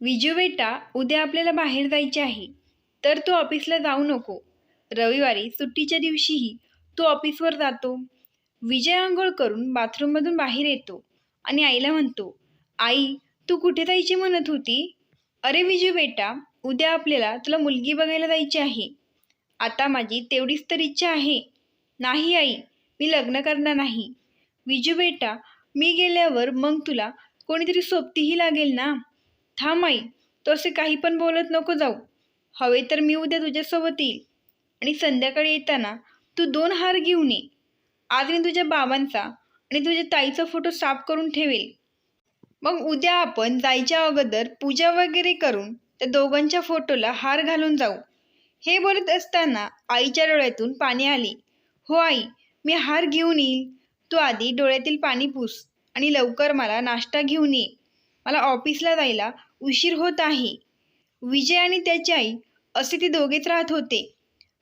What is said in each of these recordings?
विजू बेटा उद्या आपल्याला बाहेर जायचे आहे. तर तू ऑफिसला जाऊ नको. रविवारी सुट्टीच्या दिवशीही तू ऑफिसवर जातो. विजय आंघोळ करून बाथरूममधून बाहेर येतो आणि आईला म्हणतो आई तू कुठे जायची म्हणत होती? अरे विजू बेटा उद्या आपल्याला तुला मुलगी बघायला जायची आहे. आता माझी तेवढीच तर इच्छा आहे. नाही आई मी लग्न करणार नाही. विजू बेटा मी गेल्यावर मग तुला कोणीतरी सोबतीही लागेल ना? थांब आई तो असे काही पण बोलत नको जाऊ. हवे तर मी उद्या तुझ्यासोबत येईल. आणि संध्याकाळी येताना तू दोन हार घेऊन ये. आज मी तुझ्या बाबांचा आणि तुझ्या ताईचा फोटो साफ करून ठेवेल. मग उद्या आपण जायच्या अगोदर पूजा वगैरे करून त्या दोघांच्या फोटोला हार घालून जाऊ. हे बोलत असताना आईच्या डोळ्यातून पाणी आले. हो आई मी हार घेऊन येईल. तू आधी डोळ्यातील पाणी पुस आणि लवकर मला नाश्ता घेऊन ये. मला ऑफिसला जायला उशीर होत आहे. विजय आणि त्याची आई असे ते दोघेच राहत होते.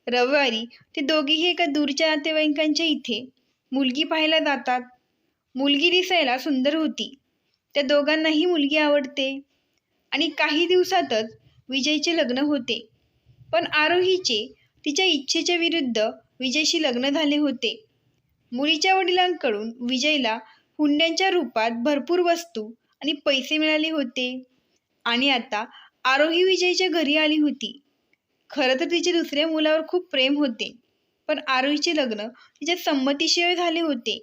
रविवारी ते दोघेही एका दूरच्या नातेवाईकांच्या इथे मुलगी पाहायला जातात. मुलगी दिसायला सुंदर होती. त्या दोघांनाही मुलगी आवडते. आणि काही दिवसातच विजयचे लग्न होते. पण आरोहीचे तिच्या इच्छेच्या विरुद्ध विजयशी लग्न झाले होते. मुलीच्या वडिलांकडून विजयला हुंड्यांच्या रूपात भरपूर वस्तू आणि पैसे मिळाले होते. आणि आता आरोही विजयच्या घरी आली होती. खरं तर तिचे दुसऱ्या मुलावर खूप प्रेम होते. पण आरोहीचे लग्न तिच्या संमतीशिवाय झाले होते.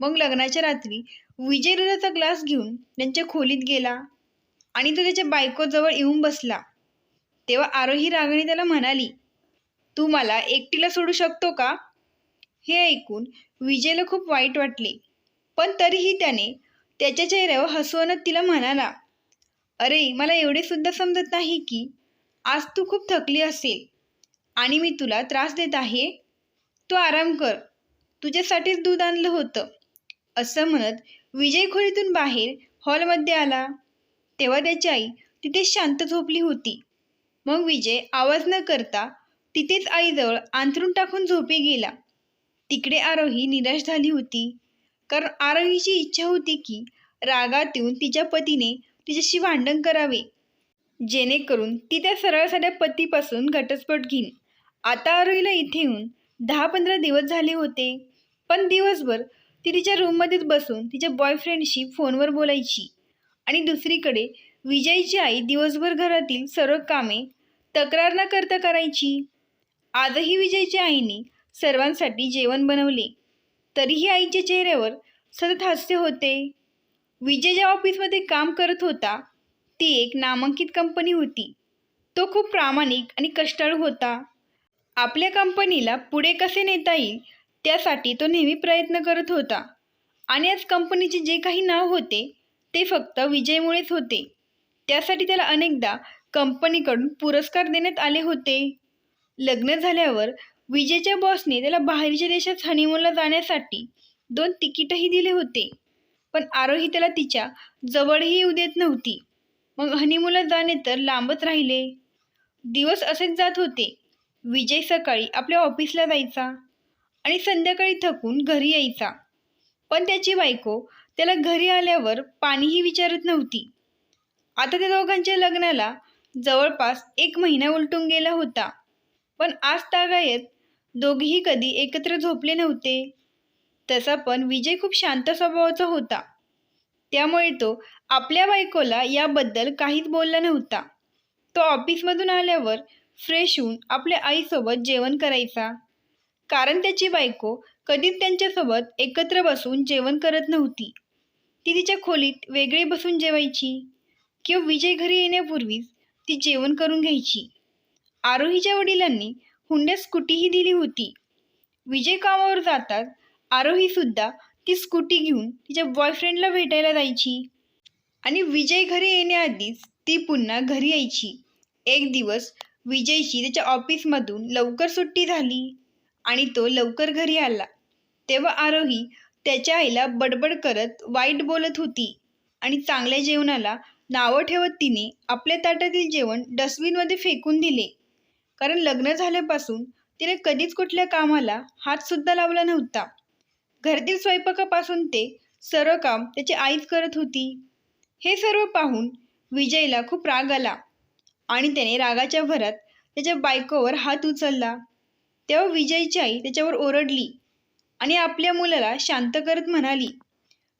मग लग्नाच्या रात्री विजय दुधाचा ग्लास घेऊन त्यांच्या खोलीत गेला आणि तो त्याच्या बायकोजवळ येऊन बसला. तेव्हा आरोही रागणी त्याला म्हणाली तू मला एकटीला सोडू शकतो का? हे ऐकून विजयला खूप वाईट वाटले. पण तरीही त्याने त्याच्या चेहऱ्यावर हसवणं तिला म्हणाला अरे मला एवढे सुद्धा समजत नाही की आज तू खूप थकली असेल आणि मी तुला त्रास देत आहे. तू आराम कर. तुझ्यासाठीच दूध आणलं होतं. असं म्हणत विजय खोलीतून बाहेर हॉलमध्ये आला. तेव्हा त्याची आई तिथे शांत झोपली होती. मग विजय आवाज न करता तिथेच आईजवळ अंथरून टाकून झोपी गेला. तिकडे आरोही निराश झाली होती. कारण आरोहीची इच्छा होती की रागात येऊन तिच्या पतीने तिच्याशी भांडण करावे. जेणेकरून ती त्या सरळ साध्या पतीपासून घटस्फोट घेईन. आता आरोहीला इथे येऊन दहा पंधरा दिवस झाले होते. पण दिवसभर ती तिच्या रूममध्येच बसून तिच्या बॉयफ्रेंडशी फोनवर बोलायची. आणि दुसरीकडे विजयची आई दिवसभर घरातील सर्व कामे तक्रार न करता करायची. आजही विजयच्या आईने सर्वांसाठी जेवण बनवले. तरीही आईच्या चेहऱ्यावर सतत हास्य होते. विजय ज्या ऑफिसमध्ये काम करत होता ती एक नामांकित कंपनी होती. तो खूप प्रामाणिक आणि कष्टाळू होता. आपल्या कंपनीला पुढे कसे नेता येईल त्यासाठी तो नेहमी प्रयत्न करत होता. आणि आज कंपनीचे जे काही नाव होते ते फक्त विजयमुळेच होते. त्यासाठी त्याला अनेकदा कंपनीकडून पुरस्कार देण्यात आले होते. लग्न झाल्यावर विजयच्या बॉसने त्याला बाहेरच्या देशात हनीमूनला जाण्यासाठी दोन तिकीटही दिले होते. पण आरोही त्याला तिच्या जवळही येऊ देत नव्हती. मग हनीमूनला जाणे तर लांबच राहिले. दिवस असेच जात होते. विजय सकाळी आपल्या ऑफिसला जायचा आणि संध्याकाळी थकून घरी यायचा. पण त्याची बायको त्याला घरी आल्यावर पाणीही विचारत नव्हती. आता त्या दोघांच्या लग्नाला जवळपास एक महिना उलटून गेला होता. पण आज तागायत दोघेही कधी एकत्र झोपले नव्हते. तसा पण विजय खूप शांत स्वभावाचा होता. त्यामुळे तो आपल्या बायकोला याबद्दल काहीच बोलला नव्हता. तो ऑफिसमधून आल्यावर फ्रेश होऊन आपल्या आईसोबत जेवण करायचा. कारण त्याची बायको कधीच त्यांच्यासोबत एकत्र बसून जेवण करत नव्हती. ती तिच्या खोलीत वेगळे बसून जेवायची किंवा विजय घरी येण्यापूर्वीच ती जेवण करून घ्यायची. आरोहीच्या वडिलांनी हुंड्यात स्कूटीही दिली होती. विजय कामावर जातात आरोहीसुद्धा ती स्कूटी घेऊन तिच्या बॉयफ्रेंडला भेटायला जायची. आणि विजय घरी येण्याआधीच ती पुन्हा घरी यायची. एक दिवस विजयची त्याच्या ऑफिसमधून लवकर सुट्टी झाली आणि तो लवकर घरी आला. तेव्हा आरोही त्याच्या आईला बडबड करत वाईट बोलत होती आणि चांगल्या जेवणाला नावं ठेवत तिने आपल्या ताटातील जेवण डस्टबिनमध्ये फेकून दिले. कारण लग्न झाल्यापासून तिने कधीच कुठल्या कामाला हातसुद्धा लावला नव्हता. घरातील स्वयंपाकापासून ते सर्व काम त्याची आईच करत होती. हे सर्व पाहून विजयला खूप राग आला आणि त्याने रागाच्या भरात त्याच्या बायकोवर हात उचलला. तेव्हा विजयची आई त्याच्यावर ओरडली आणि आपल्या मुलाला शांत करत म्हणाली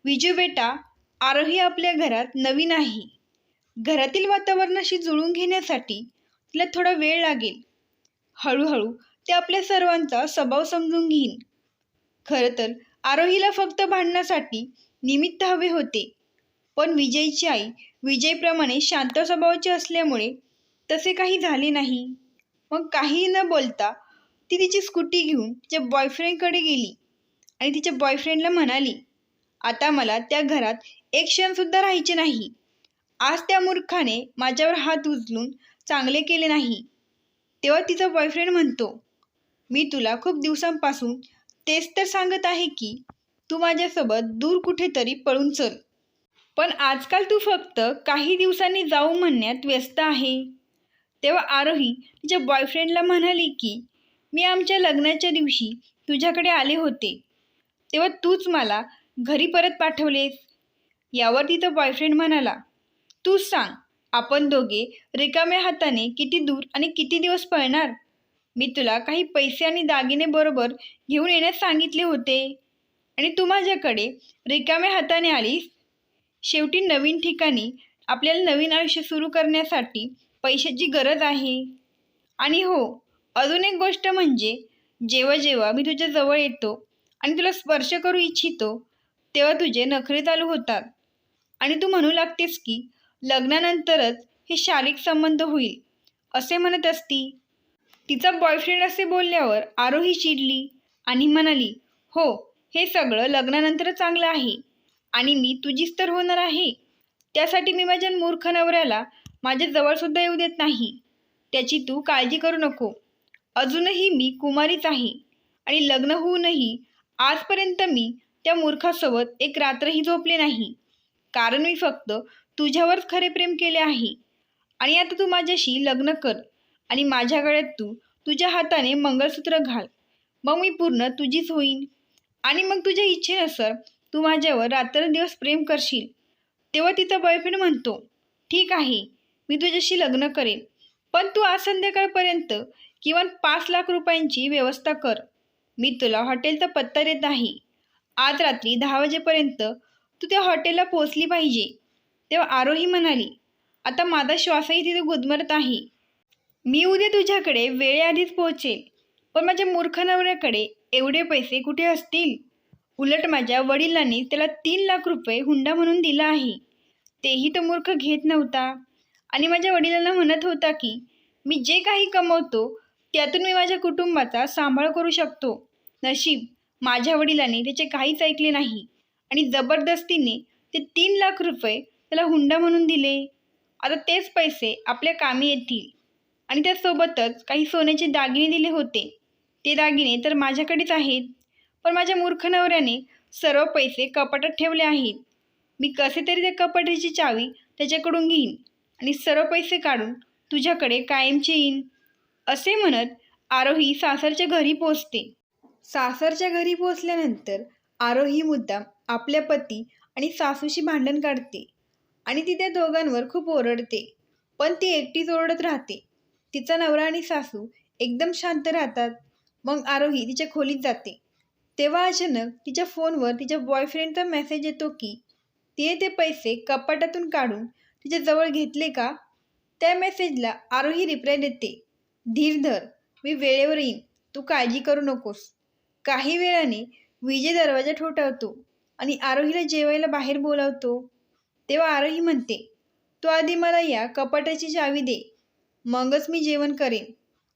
विजू बेटा आरोही आपल्या घरात नवीन आहे. घरातील वातावरणाशी जुळून घेण्यासाठी तिला थोडा वेळ लागेल. हळूहळू ते आपल्या सर्वांचा स्वभाव समजून घेईन. खरं तर आरोहीला फक्त भांडण्यासाठी निमित्त हवे होते. पण विजयची आई विजयप्रमाणे शांत स्वभावाची असल्यामुळे तसे काही झाले नाही. मग काही न बोलता ती तिची स्कूटी घेऊन तिच्या बॉयफ्रेंडकडे गेली आणि तिच्या बॉयफ्रेंडला म्हणाली आता मला त्या घरात एक क्षणसुद्धा राहायचे नाही. आज त्या मूर्खाने माझ्यावर हात उचलून चांगले केले नाही. तेव्हा तिचा बॉयफ्रेंड म्हणतो मी तुला खूप दिवसांपासून तेच तर सांगत आहे की तू माझ्यासोबत दूर कुठेतरी पळून चल. पण आजकाल तू फक्त काही दिवसांनी जाऊ म्हणण्यात व्यस्त आहे. तेव्हा आरोही तिच्या बॉयफ्रेंडला म्हणाली की मी आमच्या लग्नाच्या दिवशी तुझ्याकडे आले होते. तेव्हा तूच मला घरी परत पाठवलेस. यावर तिचा बॉयफ्रेंड म्हणाला तूच सांग आपण दोघे रिकाम्या हाताने किती दूर आणि किती दिवस पळणार? मी तुला काही पैसे आणि दागिने बरोबर घेऊन येण्यास सांगितले होते. आणि तू माझ्याकडे रिकाम्या हाताने आलीस. शेवटी नवीन ठिकाणी आपल्याला नवीन आयुष्य सुरू करण्यासाठी पैशाची गरज आहे. आणि हो अजून एक गोष्ट म्हणजे जेव्हा जेव्हा मी तुझ्या जवळ येतो आणि तुला स्पर्श करू इच्छितो तेव्हा तुझे नखरे चालू होतात. आणि तू म्हणू लागतेस की लग्नानंतरच हे शारीरिक संबंध होईल असे म्हणत असती. तिचा बॉयफ्रेंड असे बोलल्यावर आरोही चिडली आणि म्हणाली हो हे सगळं लग्नानंतर चांगलं आहे आणि मी तुझीच तर होणार आहे. त्यासाठी मी माझ्या मूर्ख नवऱ्याला माझ्या जवळसुद्धा येऊ देत नाही. त्याची तू काळजी करू नको. अजूनही मी कुमारीच आहे आणि लग्न होऊनही आजपर्यंत मी त्या मूर्खासोबत एक रात्रही झोपले नाही. कारण मी फक्त तुझ्यावरच खरे प्रेम केले आहे आणि आता तू माझ्याशी लग्न कर. आणि माझ्या गळ्यात तू तुझ्या हाताने मंगळसूत्र घाल. मग मी पूर्ण तुझीच होईन. आणि मग तुझ्या इच्छेनुसार तू माझ्यावर रात्रंदिवस प्रेम करशील. तेव्हा तिचा बॉयफ्रेंड म्हणतो ठीक आहे मी तुझ्याशी लग्न करेन. पण तू आज संध्याकाळपर्यंत किमान पाच लाख रुपयांची व्यवस्था कर. मी तुला हॉटेलचा पत्ता देत आहे आज रात्री दहा वाजेपर्यंत तू त्या हॉटेलला पोचली पाहिजे. तेव्हा आरोही म्हणाली आता माझा श्वासही तिथे गुदमरत आहे. मी उद्या तुझ्याकडे वेळेआधीच पोहोचेल पण माझ्या मूर्ख नवऱ्याकडे एवढे पैसे कुठे असतील? उलट माझ्या वडिलांनी त्याला तीन लाख रुपये हुंडा म्हणून दिला आहे. तेही तो मूर्ख घेत नव्हता. आणि माझ्या वडिलांना म्हणत होता की मी जे काही कमवतो त्यातून मी माझ्या कुटुंबाचा सांभाळ करू शकतो. नशीब माझ्या वडिलांनी त्याचे काहीच ऐकले नाही. आणि जबरदस्तीने ते तीन लाख रुपये त्याला हुंडा म्हणून दिले. आता तेच पैसे आपल्या कामी येतील. आणि त्यासोबतच काही सोन्याचे दागिने दिले होते. ते दागिने तर माझ्याकडेच आहेत. पण माझ्या मूर्ख नवऱ्याने सर्व पैसे कपाटात ठेवले आहेत. मी कसे तरी त्या कपाटाची चावी त्याच्याकडून घेईन आणि सर्व पैसे काढून तुझ्याकडे कायमचे येईन. असे म्हणत आरोही सासरच्या घरी पोचते सासरच्या घरी पोचल्यानंतर आरोही मुद्दाम आपल्या पती आणि सासूशी भांडण काढते आणि ती त्या दोघांवर खूप ओरडते. पण ती एकटीच ओरडत राहते. तिचा नवरा आणि सासू एकदम शांत राहतात. मग आरोही तिच्या खोलीत जाते. तेव्हा अचानक तिच्या फोनवर तिच्या बॉयफ्रेंडचा मेसेज येतो की तिने ते पैसे कपाटातून काढून तिच्या जवळ घेतले का? त्या मेसेजला आरोही रिप्लाय देते धीर धर मी वेळेवर येईन. तू काळजी करू नकोस. काही वेळाने विजय दरवाजा ठोठावतो आणि आरोहीला जेवायला बाहेर बोलावतो. तेव्हा आरोही म्हणते तू आधी मला या कपाटाची चावी दे. मगच मी जेवण करेन.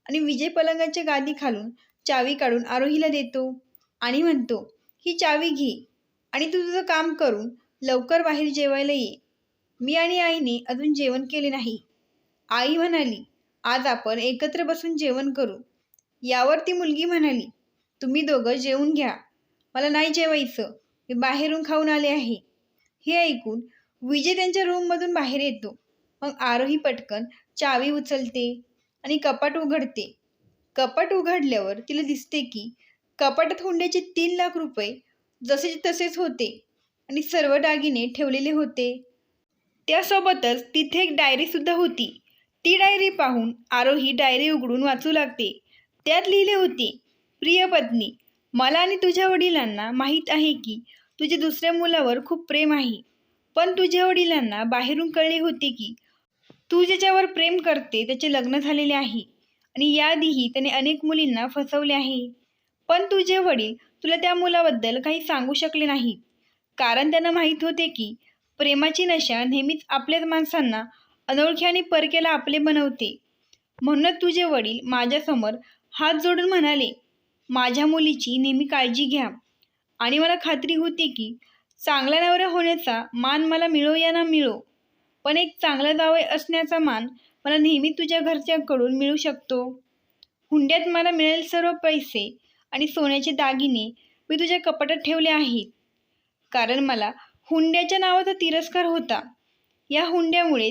आणि विजय पलंगाच्या गादी खालून चावी काढून आरोहीला देतो. आणि म्हणतो ही चावी घे. आणि तू तुझं काम करून लवकर बाहेर जेवायला ये. मी आणि आईने अजून जेवण केले नाही. आई म्हणाली आज आपण एकत्र बसून जेवण करू. यावर ती मुलगी म्हणाली तुम्ही दोघं जेवून घ्या. मला नाही जेवायचं. मी बाहेरून खाऊन आले आहे. हे ऐकून विजय त्यांच्या रूममधून बाहेर येतो. मग आरोही पटकन चावी उचलते आणि कपाट उघडते. कपाट उघडल्यावर तिला दिसते की कपाटात हुंड्याचे तीन लाख रुपये जसेच तसेच होते आणि सर्व दागिने ठेवलेले होते. त्यासोबतच तिथे एक डायरीसुद्धा होती. ती डायरी पाहून आरोही डायरी उघडून वाचू लागते. त्यात लिहिले होते प्रिय पत्नी मला आणि तुझ्या वडिलांना माहीत आहे की तुझे दुसऱ्या मुलावर खूप प्रेम आहे. पण तुझ्या वडिलांना बाहेरून कळले होते की तू ज्याच्यावर प्रेम करते त्याचे लग्न झालेले आहे. आणि याआधीही त्याने अनेक मुलींना फसवले आहे. पण तुझे वडील तुला त्या मुलाबद्दल काही सांगू शकले नाहीत कारण त्यांना माहीत होते की प्रेमाची नशा नेहमीच आपल्याच माणसांना अनोळखी आणि परकेला आपले बनवते. म्हणूनच तुझे वडील माझ्यासमोर हात जोडून म्हणाले माझ्या मुलीची नेहमी काळजी घ्या. आणि मला खात्री होती की चांगला नवरा होण्याचा मान मला मिळो या ना मिळो. पण एक चांगला जावई असण्याचा मान मला नेहमी तुझ्या घरच्यांकडून मिळू शकतो. हुंड्यात मला मिळेल सर्व पैसे आणि सोन्याचे दागिने मी तुझ्या कपाटात ठेवले आहेत. कारण मला हुंड्याच्या नावाचा तिरस्कार होता. या हुंड्यामुळे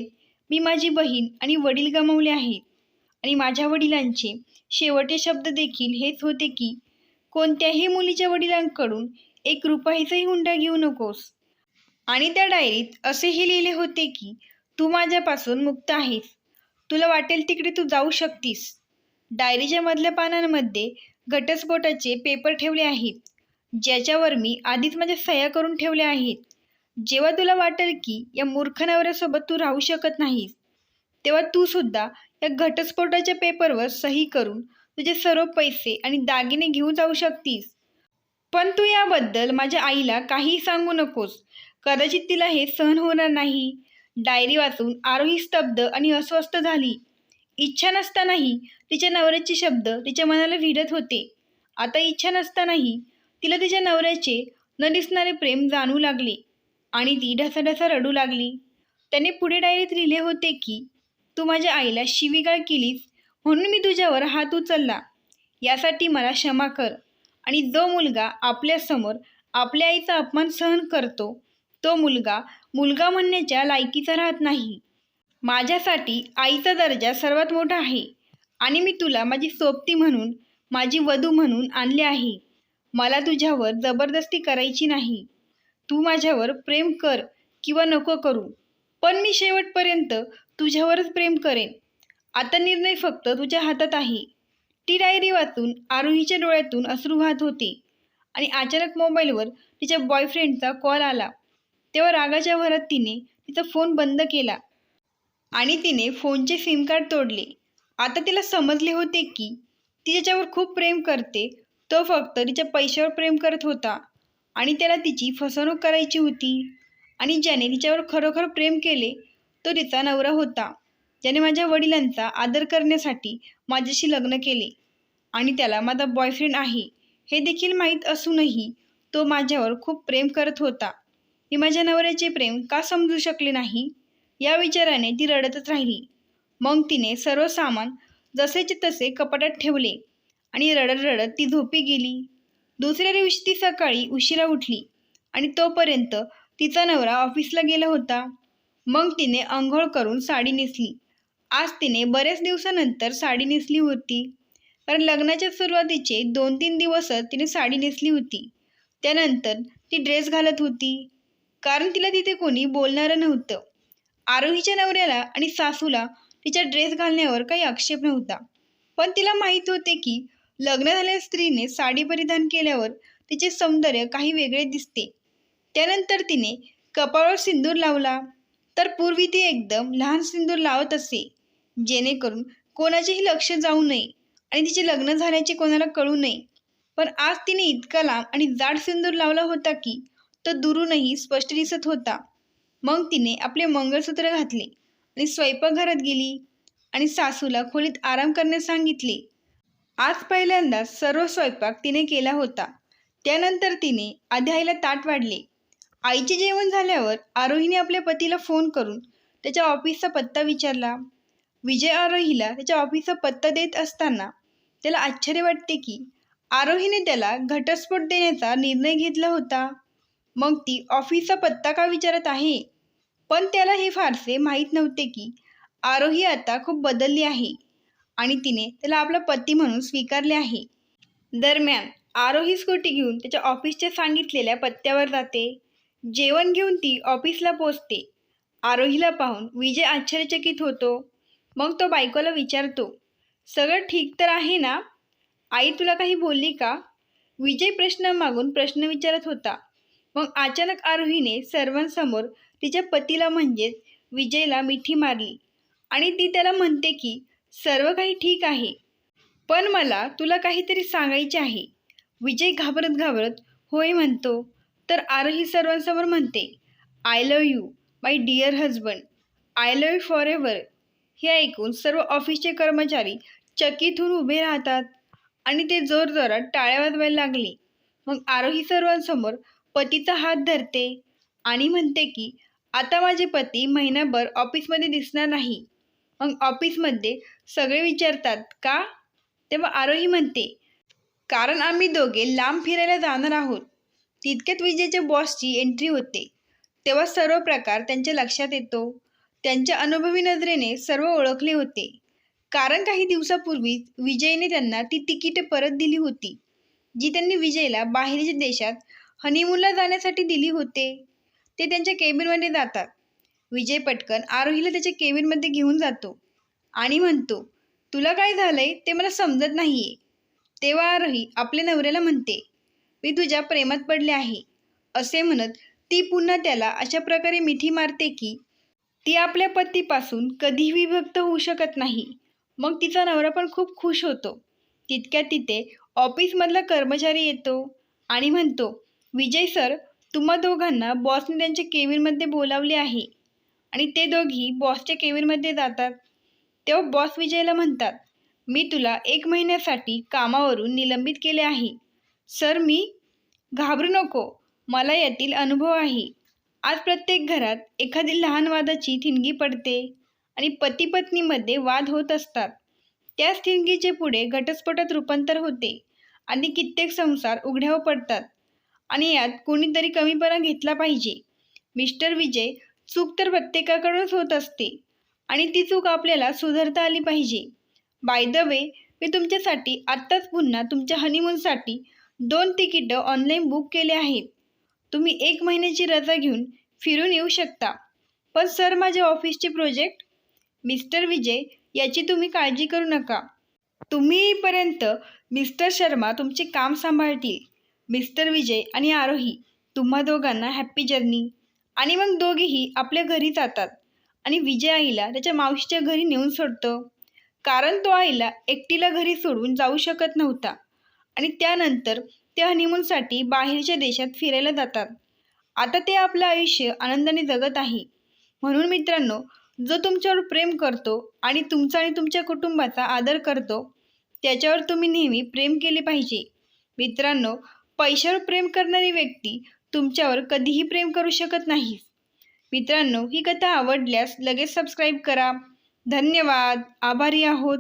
मी माझी बहीण आणि वडील गमावले आहेत. आणि माझ्या वडिलांचे शेवटचे शब्द देखील हेच होते की कोणत्याही मुलीच्या वडिलांकडून एक रुपयाचाही हुंडा घेऊ नकोस. आणि त्या डायरीत असेही लिहिले होते की तू माझ्यापासून मुक्त आहेस. तुला वाटेल तिकडे तू जाऊ शकतीस. डायरीच्या मधल्या पानांमध्ये घटस्फोटाचे पेपर ठेवले आहेत. ज्याच्यावर मी आधीच माझ्या सह्या करून ठेवल्या आहेत. जेव्हा तुला वाटेल की या मूर्ख नवऱ्यासोबत तू राहू शकत नाहीस तेव्हा तू सुद्धा या घटस्फोटाच्या पेपरवर सही करून तुझे सर्व पैसे आणि दागिने घेऊन जाऊ शकतीस. पण तू याबद्दल माझ्या आईला काहीही सांगू नकोस. कदाचित तिला हे सहन होणार नाही. डायरी वाचून आरोही स्तब्ध आणि अस्वस्थ झाली. इच्छा नसतानाही तिच्या नवऱ्याचे शब्द तिच्या मनाला भिडत होते. आता इच्छा नसतानाही तिला तिच्या नवऱ्याचे न दिसणारे प्रेम जाणू लागले आणि ती ढसाढसा रडू लागली. त्याने पुढे डायरीत लिहिले होते की तू माझ्या आईला शिवीगाळ केलीस म्हणून मी तुझ्यावर हात उचलला. यासाठी मला क्षमा कर आणि जो मुलगा आपल्यासमोर आपल्या आईचा अपमान सहन करतो तो मुलगा मुलगा म्हणण्याच्या लायकीचा राहत नाही. माझ्यासाठी आईचा दर्जा सर्वात मोठा आहे आणि मी तुला माझी सोबती म्हणून माझी वधू म्हणून आणले आहे. मला तुझ्यावर जबरदस्ती करायची नाही. तू माझ्यावर प्रेम कर किंवा नको करू पण मी शेवटपर्यंत तुझ्यावरच प्रेम करेन. आता निर्णय फक्त तुझ्या हातात आहे. ती डायरी वाचून आरोहीच्या डोळ्यातून अश्रू वाहत होते आणि अचानक मोबाईलवर तिच्या बॉयफ्रेंडचा कॉल आला. तेव्हा रागाच्या भरात तिने तिचा फोन बंद केला आणि तिने फोनचे सिम कार्ड तोडले. आता तिला समजले होते की ती ज्याच्यावर खूप प्रेम करते तो फक्त तिच्या पैशावर प्रेम करत होता आणि त्याला तिची फसवणूक करायची होती. आणि ज्याने तिच्यावर खरोखर प्रेम केले तो तिचा नवरा होता. ज्याने माझ्या वडिलांचा आदर करण्यासाठी माझ्याशी लग्न केले आणि त्याला माझा बॉयफ्रेंड आहे. हे देखील माहीत असूनही तो माझ्यावर खूप प्रेम करत होता. मी माझ्या नवऱ्याचे प्रेम का समजू शकले नाही? या विचाराने ती रडतच राहिली. मग तिने सर्व सामान जसेचे तसे कपाटात ठेवले आणि रडत रडत ती झोपी गेली. दुसऱ्या दिवशी ती सकाळी उशिरा उठली आणि तोपर्यंत तिचा नवरा ऑफिसला गेला होता. मग तिने आंघोळ करून साडी नेसली. आज तिने बऱ्याच दिवसानंतर साडी नेसली होती. कारण लग्नाच्या सुरुवातीचे दोन तीन दिवसच तिने साडी नेसली होती. त्यानंतर ती ड्रेस घालत होती. कारण तिला तिथे कोणी बोलणारं नव्हतं. आरोहीच्या नवऱ्याला आणि सासूला तिच्या ड्रेस घालण्यावर काही आक्षेप नव्हता. पण तिला माहीत होते की लग्न झालेल्या स्त्रीने साडी परिधान केल्यावर तिचे सौंदर्य काही वेगळे दिसते. त्यानंतर तिने कपाळावर सिंदूर लावला. तर पूर्वी ती एकदम लहान सिंदूर लावत असे. जेणेकरून कोणाचेही लक्ष जाऊ नये आणि तिचे लग्न झाल्याचे कोणाला कळू नये. पण आज तिने इतका लांब आणि जाड सिंदूर लावला होता की तो दुरूनही स्पष्ट दिसत होता. मग तिने आपले मंगळसूत्र घातले आणि स्वयंपाकघरात गेली आणि सासूला खोलीत आराम करण्यास सांगितले. आज पहिल्यांदाच सर्व स्वयंपाक तिने केला होता. त्यानंतर तिने आधी आईला ताट वाढले. आईचे जेवण झाल्यावर आरोहीने आपल्या पतीला फोन करून त्याच्या ऑफिसचा पत्ता विचारला. विजय आरोहीला त्याच्या ऑफिसचा पत्ता देत असताना त्याला आश्चर्य वाटते की आरोहीने त्याला घटस्फोट देण्याचा निर्णय घेतला होता. मग ती ऑफिसचा पत्ता का विचारत आहे? पण त्याला हे फारसे माहीत नव्हते की आरोही आता खूप बदलली आहे आणि तिने त्याला आपला पती म्हणून स्वीकारले आहे. दरम्यान आरोही स्कूटी घेऊन त्याच्या ऑफिसच्या सांगितलेल्या पत्त्यावर जाते. जेवण घेऊन ती ऑफिसला पोचते आरोहीला पाहून विजय आश्चर्यचकित होतो. मग तो बायकोला विचारतो सगळं ठीक तर आहे ना? आई तुला काही बोलली का? विजय प्रश्न मागून प्रश्न विचारत होता. मग अचानक आरोहीने सर्वांसमोर तिच्या पतीला म्हणजेच विजयला मिठी मारली. आणि ती त्याला म्हणते की सर्व काही ठीक आहे. पण मला तुला काहीतरी सांगायचे आहे. विजय घाबरत घाबरत होय म्हणतो. तर आरोही सर्वांसमोर म्हणते I love you my dear husband I love you forever हे ऐकून सर्व ऑफिसचे कर्मचारी चकीतून उभे राहतात आणि ते जोरजोरात टाळ्या वाजवायला लागली. मग आरोही सर्वांसमोर पतीचा हात धरते. आणि म्हणते की आता माझे पती महिनाभर ऑफिसमध्ये दिसणार नाही. मग ऑफिसमध्ये सगळे विचारतात का? तेव्हा आरोही म्हणते कारण आम्ही दोघे लांब फिरायला जाणार आहोत. तितक्यात विजयच्या बॉसची एंट्री होते. तेव्हा सर्व प्रकार त्यांच्या लक्षात येतो. त्यांच्या अनुभवी नजरेने सर्व ओळखले होते. कारण काही दिवसापूर्वीच विजयने त्यांना ती तिकीटे परत दिली होती जी त्यांनी विजयला बाहेरच्या देशात हनीमूनला जाण्यासाठी दिली होते. ते त्यांच्या केबिनमध्ये जातात. विजय पटकन आरोहीला त्याच्या केबिनमध्ये घेऊन जातो. आणि म्हणतो तुला काय झालंय? ते मला समजत नाहीये. तेव्हा आरोही आपल्या नवऱ्याला म्हणते मी तुझ्या प्रेमात पडले आहे. असे म्हणत ती पुन्हा त्याला अशा प्रकारे मिठी मारते की ती आपल्या पतीपासून कधीही विभक्त होऊ शकत नाही. मग तिचा नवरा पण खूप खुश होतो. तितक्या तिथे ऑफिसमधला कर्मचारी येतो आणि म्हणतो विजय सर तुम्हा दोघांना बॉसने त्यांच्या केबिनमध्ये बोलावले आहे आणि ते दोघी बॉसच्या केबिनमध्ये जातात. तेव्हा बॉस विजयला म्हणतात मी तुला एक महिन्यासाठी कामावरून निलंबित केले आहे. सर मी घाबरू नको. मला यातील अनुभव आहे. आज प्रत्येक घरात एखादी लहान वादाची ठिणगी पडते आणि पती पत्नीमध्ये वाद होत असतात. त्याच ठिणगीचे पुढे घटस्फोटात रूपांतर होते आणि कित्येक संसार उघड्यावर पडतात. आणि यात कोणीतरी कमीपणा घेतला पाहिजे. मिस्टर विजय चूक तर प्रत्येकाकडूनच होत असते आणि ती चूक आपल्याला सुधारता आली पाहिजे. बाय द वे मी तुमच्यासाठी आत्ताच पुन्हा तुमच्या हनीमूनसाठी दोन तिकीटं ऑनलाईन बुक केले आहेत. तुम्ही एक महिन्याची रजा घेऊन फिरून येऊ शकता. पण सर माझे ऑफिसचे प्रोजेक्ट मिस्टर विजय याची तुम्ही काळजी करू नका. तुम्ही येईपर्यंत मिस्टर शर्मा तुमचे काम सांभाळतील. मिस्टर विजय आणि आरोही तुम्हा दोघांना हॅप्पी जर्नी आणि मग दोघेही आपल्या घरी जातात आणि विजय आईला त्याच्या मावशीच्या घरी नेऊन सोडतो. कारण तो आईला एकटीला घरी सोडून जाऊ शकत नव्हता. आणि त्यानंतर ते हनीमूनसाठी बाहेरच्या देशात फिरायला जातात. आता ते आपलं आयुष्य आनंदाने जगत आहे. म्हणून मित्रांनो जो तुमच्यावर प्रेम करतो आणि तुमचा आणि तुमच्या कुटुंबाचा आदर करतो त्याच्यावर तुम्ही नेहमी प्रेम केले पाहिजे. मित्रांनो पैशावर प्रेम करणारी व्यक्ती तुमच्यावर कधीही प्रेम करू शकत नाही. मित्रांनो ही कथा आवडल्यास लगेच सबस्क्राईब करा. धन्यवाद. आभारी आहोत.